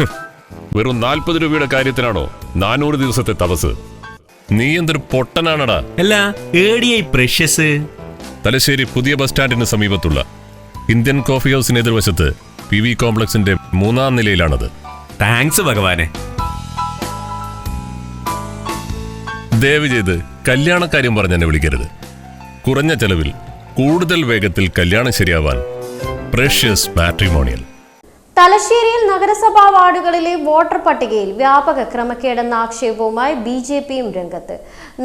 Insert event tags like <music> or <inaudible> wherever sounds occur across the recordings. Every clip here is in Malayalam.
<laughs> വെറും നാൽപ്പത് രൂപയുടെ കാര്യത്തിനാണോ നാനൂറ് ദിവസത്തെ തപസ്? നീ എന്തൊരു പൊട്ടനാണടാ. അല്ല ഏടിയായി പ്രഷ്യസ്? തലശ്ശേരി പുതിയ ബസ് സ്റ്റാൻഡിന് സമീപത്തുള്ള ഇന്ത്യൻ കോഫി ഹൗസിന് എതിർവശത്ത് പി വി കോംപ്ലക്സിന്റെ മൂന്നാം നിലയിലാണത്. താങ്ക്സ് ഭഗവാനെ. ദയവ് ചെയ്ത് കല്യാണക്കാര്യം പറഞ്ഞ് എന്നെ വിളിക്കരുത്. കുറഞ്ഞ ചെലവിൽ കൂടുതൽ വേഗത്തിൽ കല്യാണം ശരിയാവാൻ പ്രഷ്യസ് മാട്രിമോണിയൽ. തലശ്ശേരിയിൽ നഗരസഭാ വാർഡുകളിലെ വോട്ടർ പട്ടികയിൽ വ്യാപക ക്രമക്കേടെന്ന ആക്ഷേപവുമായി ബി ജെ പിയും രംഗത്ത്.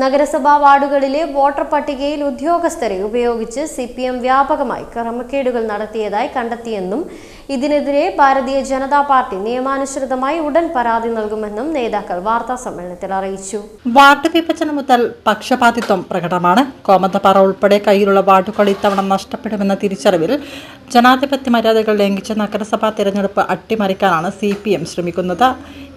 നഗരസഭാ വാർഡുകളിലെ വോട്ടർ പട്ടികയിൽ ഉദ്യോഗസ്ഥരെ ഉപയോഗിച്ച് സി പി എം വ്യാപകമായി ക്രമക്കേടുകൾ നടത്തിയതായി കണ്ടെത്തിയെന്നും ഇതിനെതിരെ ഭാരതീയ ജനതാ പാർട്ടി നിയമാനുസൃതമായി ഉടൻ പരാതി നൽകുമെന്നും നേതാക്കൾ വാർത്താ സമ്മേളനത്തിൽ അറിയിച്ചു. വാർഡ് വിഭജനം മുതൽ പക്ഷപാതിത്വം പ്രകടമാണ്. കോമന്തപാറ ഉൾപ്പെടെ കയ്യിലുള്ള വാർഡുകൾ ഇത്തവണ നഷ്ടപ്പെടുമെന്ന തിരിച്ചറിവിൽ ജനാധിപത്യ മര്യാദകൾ ലംഘിച്ച് നഗരസഭാ തിരഞ്ഞെടുപ്പ് അട്ടിമറിക്കാനാണ് സി പി എം ശ്രമിക്കുന്നത്.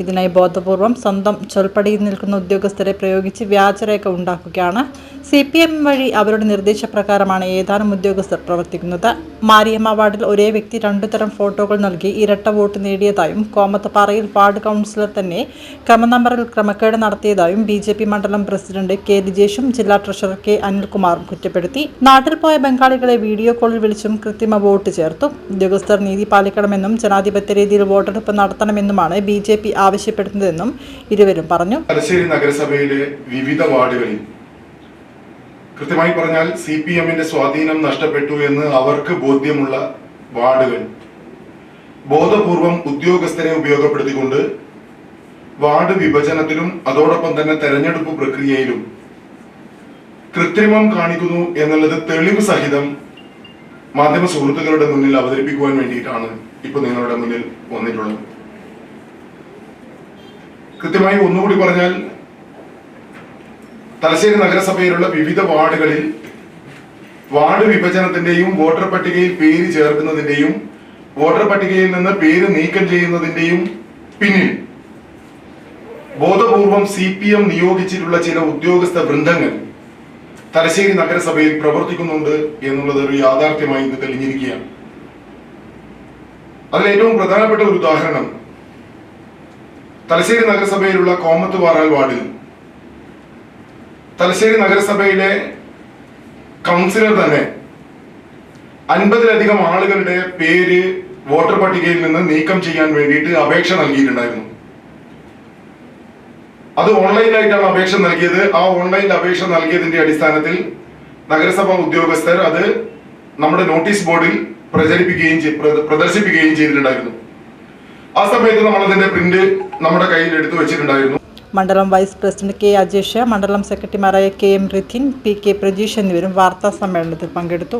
ഇതിനായി ബോധപൂർവം സ്വന്തം ചൊൽപ്പടിയിൽ നിൽക്കുന്ന ഉദ്യോഗസ്ഥരെ പ്രയോഗിച്ച് വ്യാജരേഖ ഉണ്ടാക്കുകയാണ് സി പി എം വഴി അവരുടെ നിർദ്ദേശപ്രകാരമാണ് ഏതാനും ഉദ്യോഗസ്ഥർ പ്രവർത്തിക്കുന്നത്. മാരിയമ്മ വാർഡിൽ ഒരേ വ്യക്തി രണ്ടു തരം ഫോട്ടോകൾ നൽകി ഇരട്ട വോട്ട് നേടിയതായും കോമത്തപ്പാറയിൽ വാർഡ് കൗൺസിലർ തന്നെ ക്രമനമ്പറിൽ ക്രമക്കേട് നടത്തിയതായും ബി ജെ പി മണ്ഡലം പ്രസിഡന്റ് കെ ലിജേഷും ജില്ലാ ട്രഷറർ കെ അനിൽകുമാറും കുറ്റപ്പെടുത്തി. നാട്ടിൽ പോയ ബംഗാളികളെ വീഡിയോ കോളിൽ വിളിച്ചും കൃത്രിമ വോട്ട് ചേർത്തു. ഉദ്യോഗസ്ഥർ നീതി പാലിക്കണമെന്നും ജനാധിപത്യ രീതിയിൽ വോട്ടെടുപ്പ് നടത്തണമെന്നുമാണ് ബി ജെ പി ആവശ്യപ്പെടുന്നതെന്നും ഇരുവരും പറഞ്ഞു. നഗരസഭയിലെ വിവിധ വാർഡുകളിൽ കൃത്യമായി പറഞ്ഞാൽ സി പി എമ്മിന്റെ സ്വാധീനം നഷ്ടപ്പെട്ടു എന്ന് അവർക്ക് ബോധ്യമുള്ള വാർഡുകൾ. ബോധപൂർവം ഉദ്യോഗസ്ഥരെ ഉപയോഗപ്പെടുത്തിക്കൊണ്ട് വാർഡ് വിഭജനത്തിലും അതോടൊപ്പം തന്നെ തെരഞ്ഞെടുപ്പ് പ്രക്രിയയിലും കൃത്രിമം കാണിക്കുന്നു എന്നുള്ളത് തെളിവ് സഹിതം മാധ്യമ സുഹൃത്തുക്കളുടെ മുന്നിൽ അവതരിപ്പിക്കുവാൻ വേണ്ടിയിട്ടാണ് ഇപ്പൊ നിങ്ങളുടെ മുന്നിൽ വന്നിട്ടുള്ളത്. കൃത്യമായി ഒന്നുകൂടി പറഞ്ഞാൽ തലശ്ശേരി നഗരസഭയിലുള്ള വിവിധ വാർഡുകളിൽ വാർഡ് വിഭജനത്തിന്റെയും വോട്ടർ പട്ടികയിൽ പേര് ചേർക്കുന്നതിന്റെയും വോട്ടർ പട്ടികയിൽ നിന്ന് പേര് നീക്കം ചെയ്യുന്നതിന്റെയും പിന്നിൽ ബോധപൂർവം സി പി എം നിയോഗിച്ചിട്ടുള്ള ചില ഉദ്യോഗസ്ഥ വൃന്ദങ്ങൾ തലശ്ശേരി നഗരസഭയിൽ പ്രവർത്തിക്കുന്നുണ്ട് എന്നുള്ളത് ഒരു യാഥാർത്ഥ്യമായി ഇന്ന് തെളിഞ്ഞിരിക്കുകയാണ്. അതിൽ ഏറ്റവും പ്രധാനപ്പെട്ട ഒരു ഉദാഹരണം തലശ്ശേരി നഗരസഭയിലുള്ള കോമത്ത് വാറാൽ വാർഡിൽ തലശ്ശേരി നഗരസഭയിലെ കൗൺസിലർ തന്നെ അൻപതിലധികം ആളുകളുടെ പേര് വോട്ടർ പട്ടികയിൽ നിന്ന് നീക്കം ചെയ്യാൻ വേണ്ടിയിട്ട് അപേക്ഷ നൽകിയിട്ടുണ്ടായിരുന്നു. അത് ഓൺലൈനായിട്ടാണ് അപേക്ഷ നൽകിയത്. ആ ഓൺലൈൻ അപേക്ഷ നൽകിയതിന്റെ അടിസ്ഥാനത്തിൽ നഗരസഭാ ഉദ്യോഗസ്ഥർ അത് നമ്മുടെ നോട്ടീസ് ബോർഡിൽ പ്രചരിപ്പിക്കുകയും പ്രദർശിപ്പിക്കുകയും ചെയ്തിട്ടുണ്ടായിരുന്നു. ആ സമയത്ത് നമ്മൾ അതിന്റെ പ്രിന്റ് നമ്മുടെ കയ്യിൽ എടുത്തു വെച്ചിട്ടുണ്ടായിരുന്നു. മണ്ഡലം വൈസ് പ്രസിഡന്റ് കെ അജേഷ് മണ്ഡലം സെക്രട്ടറിമാരായ K M Rithin P K Prajeesh എന്നിവരും വാർത്താ സമ്മേളനത്തിൽ പങ്കെടുത്തു.